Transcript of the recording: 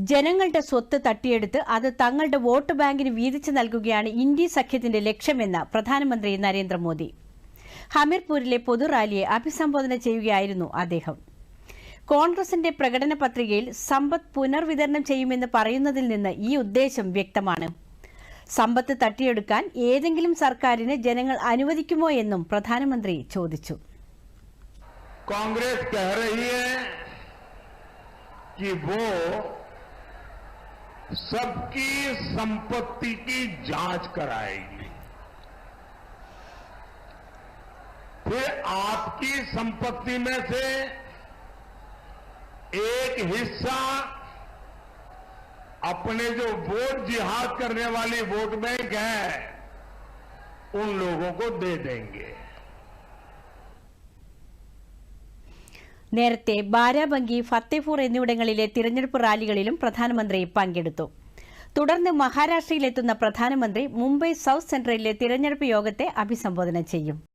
ജനങ്ങളുടെ സ്വത്ത് തട്ടിയെടുത്ത് അത് തങ്ങളുടെ വോട്ട് ബാങ്കിന് വീതിച്ചു നൽകുകയാണ് ഇന്ത്യ സഖ്യത്തിന്റെ ലക്ഷ്യമെന്ന് പ്രധാനമന്ത്രി നരേന്ദ്രമോദി. ഹമീർപൂരിലെ പൊതുറാലിയെ അഭിസംബോധന ചെയ്യുകയായിരുന്നു അദ്ദേഹം. കോൺഗ്രസിന്റെ പ്രകടന പത്രികയിൽ സമ്പത്ത് പുനർവിതരണം ചെയ്യുമെന്ന് പറയുന്നതിൽ നിന്ന് ഈ ഉദ്ദേശം വ്യക്തമാണ്. സമ്പത്ത് തട്ടിയെടുക്കാൻ ഏതെങ്കിലും സർക്കാരിന് ജനങ്ങൾ അനുവദിക്കുമോ എന്നും പ്രധാനമന്ത്രി ചോദിച്ചു. കോൺഗ്രസ് सबकी संपत्ति की जाँच कराएगी। फिर आपकी संपत्ति में से एक हिस्सा अपने जो वोट जिहाद करने वाली वोट बैंक है, उन लोगों को दे देंगे। നേരത്തെ ബാരാബങ്കി ഫത്തേപൂർ എന്നിവിടങ്ങളിലെ തിരഞ്ഞെടുപ്പ് റാലികളിലും പ്രധാനമന്ത്രി പങ്കെടുത്തു. തുടർന്ന് മഹാരാഷ്ട്രയിലെത്തുന്ന പ്രധാനമന്ത്രി മുംബൈ സൌത്ത് സെൻട്രലിലെ തിരഞ്ഞെടുപ്പ് യോഗത്തെ അഭിസംബോധന ചെയ്യും.